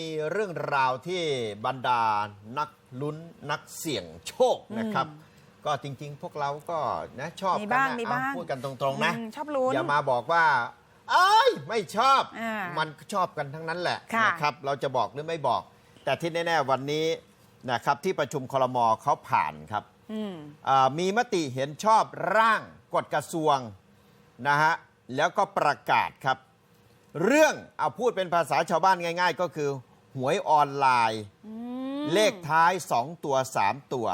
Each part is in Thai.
มีเรื่องราวที่บรรดานักลุ้นนักเสี่ยงโชคนะครับ ก็จริง ๆ พวกเราก็นะชอบมีกันบ้างนะมีเอาบ้าง พูดกันตรงๆนะ อืมชอบลุ้น อย่ามาบอกว่า เอ้ยไม่ชอบ อ่ามัมันชอบกันทั้งนั้นแหละค่ะ นะครับ เราจะบอกหรือไม่บอก แต่ที่แน่ ๆ วันนี้นะครับที่ประชุมครมเขาผ่านครับ อืม อ่ามีมติเห็นชอบร่างกฎกระทรวงนะฮะแล้วก็ประกาศครับ เรื่องเอาพูดเป็นภาษาชาวบ้านง่าย ๆ ก็คือ หวยออนไลน์ อืม เลขท้าย 2 ตัว 3 ตัว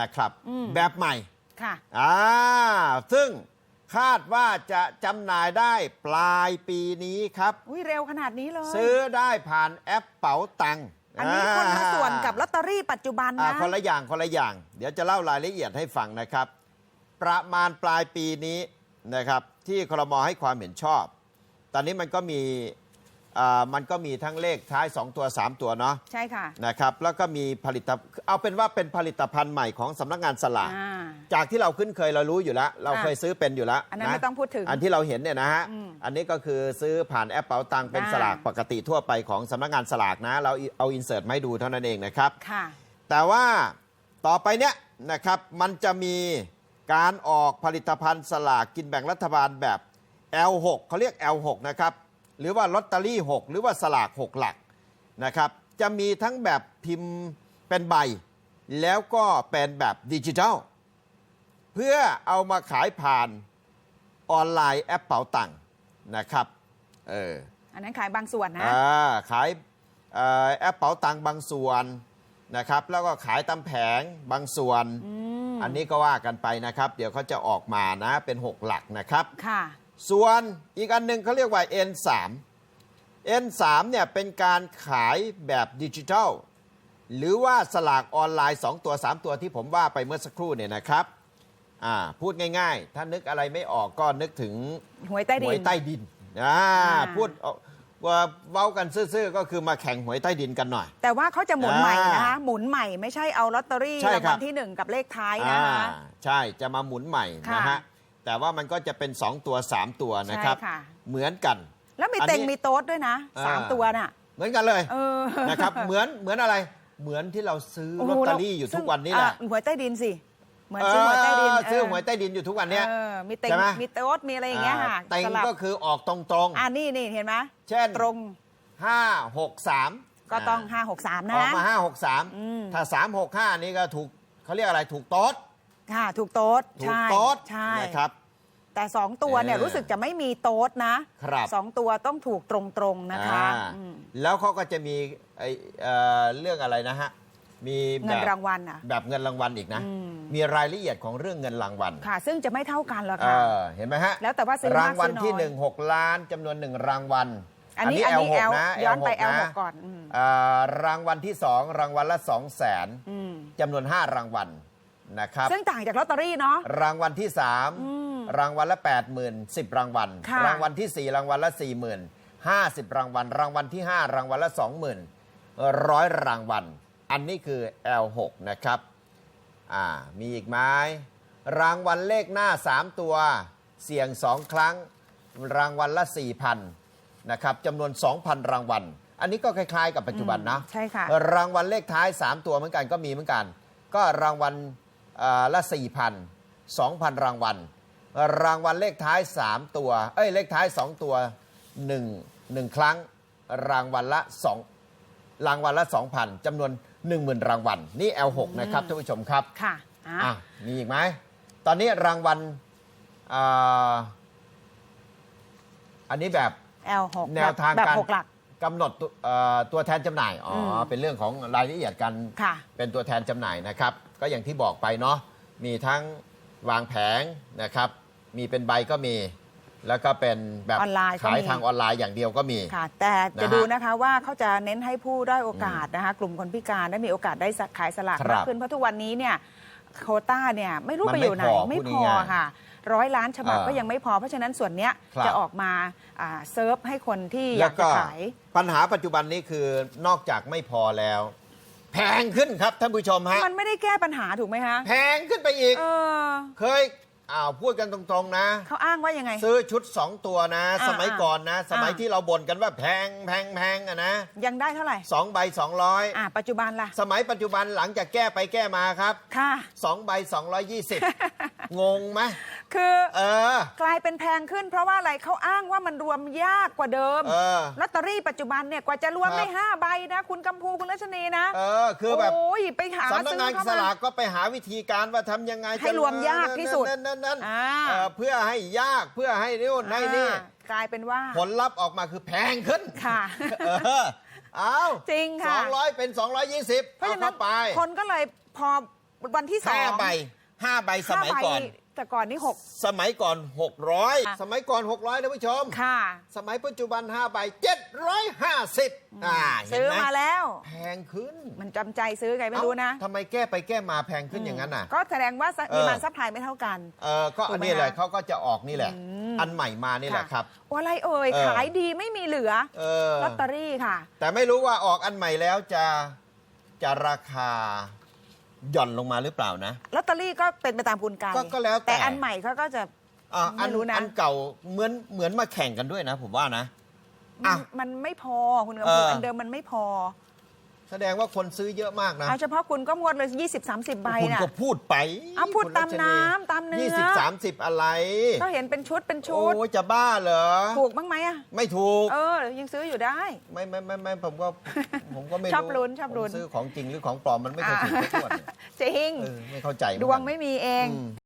นะครับ อืม แบบใหม่ ค่ะ อ่า ซึ่งคาดว่าจะจำหน่ายได้ปลายปีนี้ครับ อุ้ยเร็วขนาดนี้เลย ซื้อได้ผ่านแอปเป๋าตังค์อันนี้คนละส่วนกับลอตเตอรี่ปัจจุบันอ่านะ คนละอย่างคนละอย่าง เดี๋ยวจะเล่ารายละเอียดให้ฟังนะครับ ประมาณปลายปีนี้นะครับ ที่ครมให้ความเห็นชอบ ตอนนี้มันก็มีอ่ามันก็มีทั้งเลขท้าย 2 ตัว 3 ตัวเนาะใช่ค่ะนะครับแล้วก็มีผลิตเอาเป็นว่าเป็นผลิตภัณฑ์ใหม่ของสำนักงานสลากอ่า จากที่เราคุ้นเคยเรารู้อยู่แล้ว เราอะเคยซื้อเป็นอยู่แล้วอันนั้นไม่ต้องพูดถึงอันที่เราเห็นเนี่ยนะฮะอืมอันนี้ก็คือซื้อผ่านแอปเป๋าตังค์เป็นอ่า สลากปกติทั่วไปของสำนักงานสลากนะ เราเอาอินเสิร์ตมาให้ดูเท่านั้นเองนะครับ ค่ะ แต่ว่าต่อไปเนี้ยนะครับมันจะมีการออกผลิตภัณฑ์สลากกินแบ่งรัฐบาลแบบ L6 เขาเรียก L6 นะครับ หรือว่าลอตเตอรี่ 6 หรือว่าสลาก 6 หลักนะครับ จะมีทั้งแบบพิมพ์เป็นใบ แล้วก็เป็นแบบดิจิทัล เพื่อเอามาขายผ่านออนไลน์แอปเป๋าตังค์นะครับเอออันนั้นขายบางส่วนนะอ่าขายเอ่อแอปเป๋าตังค์บางส่วนนะครับ แล้วก็ขายตามแผงบางส่วนมอันนี้ก็ว่ากันไปนะครับ เดี๋ยวเขาจะออกมานะเป็น 6 หลักนะครับค่ะ ส่วนอีกอันหนึ่งเขาเรียกว่า N3 N3 เนี่ยเป็นการขายแบบดิจิทัล หรือว่าสลากออนไลน์ 2 ตัว 3 ตัวที่ผมว่าไปเมื่อสักครู่เนี่ยนะครับอ่าพูดง่ายๆ ถ้านึกอะไรไม่ออกก็นึกถึงหวยใต้ดิหนวยใต้ดินอ่าอ่าพูดเอาว่าเว้ากันซื่อๆก็คือมาแข่งหวยใต้ดินกันหน่อย แต่ว่าเขาจะหมุนใหม่นะคะอ่าหมุนใหม่ไม่ใช่เอาลอตเตอรี่ใช่รางครัวับลที่หนึ่งกับเลขท้ายอ่านะคะใช่จะมาหมุนใหม่ค่ะนะฮะ แต่ว่ามันก็จะเป็น 2 ตัว 3 ตัวนะครับ ใช่ค่ะ เหมือนกัน แล้วมีอันนี้เต็งมีโต๊ดด้วยนะสามอ่าตัวน่ะ เหมือนกันเลยเออ นะครับ เหมือนเหมือนอะไร เหมือนที่เราซื้อโอ้ลโหอตเตอรี่อยู่ทุกวันนี้แหละอะหวยใต้ดินสิ เหมือนซื้อหวยใต้ดินเออซื้อเหวยใต้ดินอยู่ทุกวันเนี้ย เออมีเต็งใช่ไหม มีโต๊ดมีอะไรอย่างเงี้ยค่ะอ่าเต็งสลับก็คือออกตรงอ่านี่นี่เห็นไหมๆ เช่น ตรง5 6 3ก็ต้อง 5 6 3 อนะ อกมา 5 6อืม3ถ้า 3 6 5 นี่ก็ถูกเขาเรียกอะไรถูกโต๊ด ค่ะถูกโต๊ดถูกใช่โต๊ดใช่ นะครับ แต่2ตัวเนี่ยเออรู้สึกจะไม่มีโต๊ดนะครับ สองตัวต้องถูกตรงๆนะคะอ่าอืมแล้วเขาก็จะมีไอเอ่อเรื่องอะไรนะฮะ มีแบเงินบรางวัลอะ แบบเงินรางวัลอีกนะ อืม มีรายละเอียดของเรื่องเงินรางวัลค่ะ ซึ่งจะไม่เท่ากันหรอกเอค่ะ อเห็นไหมฮะแล้วแต่ว่าซื้อมากรางวัลที่ซื้อน้อย1 6ล้านจำนวน1รางวัลอันนี้อันนี้ L6 L นะ ย้อนไป L6 L6 นะก่อนอืม เอ่อรางวัลที่2รางวัลละ2 0 0แสนอืม จำนวน5รางวัล นะครับ ซึ่งต่างจากลอตเตอรี่เนาะ รางวัลที่ม3รางวัลละ 80,000 10รางวัล ค่ะ รางวัลที่ 4 รางวัลละ 40,000 50รางวัล รางวัลที่ 5 รางวัลละ 20,000ร้อยรางวัล อันนี้คือ L6 นะครับอ่ามีอีกไหมรางวัลเลขหน้า 3 ตัว เสี่ยง 2 ครั้ง รางวัลละ 4,000นะครับจำนวน 2,000 รางวัล อันนี้ก็คล้าย ๆ กับปัจจุบันนะใช่ค่ะ รางวัลเลขท้าย 3 ตัวเหมือนกันก็มีเหมือนกัน ก็รางวัลเอ่อ ละ 4,000 2,000 รางวัล รางวัลเลขท้าย 3 ตัว เอ้ย เลขท้าย 2 ตัว 1 1 ครั้ง รางวัลละ 2 รางวัลละ 2,000จำนวน 10,000 รางวัล นี่ L6 นะครับท่านผู้ชมครับ ค่ะอะอะมีอีกไหม ตอนนี้รางวัลอ่าอันนี้แบบ L6 แนวทางแบบการหกหลักกำหนดตัวเอ่อตัวแทนจำหน่าย อ๋ออมเป็นเรื่องของรายละเอียดการค่ะเป็นตัวแทนจำหน่ายนะครับ ก็อย่างที่บอกไปเนาะมีทั้งวางแผงนะครับ มีเป็นใบก็มี แล้วก็เป็นแบบออนไลน์ก็ขายมี ทางออนไลน์อย่างเดียวก็มี ค่ะ แต่จะนะฮะดูนะคะว่าเขาจะเน้นให้ผู้ได้อยโอกาสนะคะ กลุ่มคนพิการได้มีโอกาสได้ขายสลากครับมากขึ้นเพราะทุกวันนี้เนี่ยโควต้าเนี่ยไม่รู้มันไปอยู่ไหนไม่ไม่พอพพูดอง่ายๆค่ะ ร้อยล้านฉบับเออก็ยังไม่พอ เพราะฉะนั้นส่วนเนี้ยครับ จะออกมาอ่าเซิร์ฟให้คนที่อแล้ยาวกจะก็ขาย ปัญหาปัจจุบันนี้คือนอกจากไม่พอแล้ว แพงขึ้นครับท่านผู้ชมฮะมันไม่ได้แก้ปัญหาถูกไหมคะแพงขึ้นไปอีก เออ เคยอ้าวพูดกันตรงๆนะ เขาอ้างว่ายังไง ซื้อชุด 2 ตัวนะ อ่าสมัยก่อนนะสมัยอ่าที่เราบ่นกันว่าแพงแพงแพงอะนะยังได้เท่าไหร่ สองใบสองร้อยอ่า ปัจจุบันล่ะ สมัยปัจจุบันหลังจากแก้ไปแก้มาครับค่ะ สองใบสองร้อยยี่สิบงงไหม คือเออ กลายเป็นแพงขึ้น เพราะว่าอะไรเขาอ้างว่ามันรวมยากกว่าเดิมเออลอตเตอรี่ปัจจุบันเนี่ยกว่าจะรวมครับได้ห้าใบนะ คุณกำพูคุณรัชนีนะเออ คือแบบโอ้ยไปหาสำนักซื้องานเข้าสมาลากก็ไปหาวิธีการว่าทำยังไงให้รวมยากที่สุดนั่นนั่นนั่นอ่าเออเพื่อให้ยากเพื่อให้นู่นให้นี่ อ่ากลายเป็นว่า ผลลัพธ์ออกมาคือแพงขึ้นค่ะเออเอาจริงค่ะ สองร้อยเป็นสองร้อยยี่สิบเพราะเอาฉะนั้เข้านไปคนก็เลยพอวันที่สอห้างใบห้าใบสมัยก่อน ห้าใบ แต่ก่อนนี่หกสมัยก่อนค่ะ600 สมัยก่อน 600ท่านผู้ชม ค่ะ สมัยปัจจุบัน5ใบ750อ่าเห็นซื้อไหมมาแล้ว แพงขึ้นมันจำใจซื้อไงไม่รู้นะ เอ้าทำไมแก้ไปแก้มาแพงขึ้นอย่างนั้นน่ะ ก็แสดงว่าเออมีมันซัพพลายไม่เท่ากัน เออก็ถูกไหมอันนี้แหละคะเขาก็จะออกนี่แหละมอันใหม่มานี่แหละครับว่าอะไรเอ่ย เออ ขายดีไม่มีเหลือเออลอตเตอรี่ค่ะ แต่ไม่รู้ว่าออกอันใหม่แล้วจะจะราคา หย่อนลงมาหรือเปล่านะ ลอตเตอรี่ก็เป็นไปตามกุลไกก็ก็แล้วแต่ แต่อันใหม่เขาก็จะ อะอันไม่รู้นะ อันเก่าเหมือนเหมือนมาแข่งกันด้วยนะ ผมว่านะมัอะนมันไม่พอคุณกำเอพูออั อันเดิมมันไม่พอ แสดงว่าคนซื้อเยอะมากนะเอาเฉพาะคุณก็งวดเลย 20 30 ใบคุณน่ะก็พูดไปเอาพูดคุณตามรัชน้ำตามเนื้อยี่สิบสามสิบอะไรก็เห็นเป็นชุดเป็นชุด โอ้ยจะบ้าเหรอ ถูกบ้างไหมอะไม่ถูก เออ ยังซื้ออยู่ได้ ไม่ไม่ไม่ไม่ผมก็ผมก็ไม่รู้ชอบลุ้นชอบลุ้น ผมซื้อของจริงหรือของปลอมมันไม่เคยถูกสักงวดเนี่ยจริง เออไม่เข้าใจเหมือนดกัน วงไม่มีเองอืม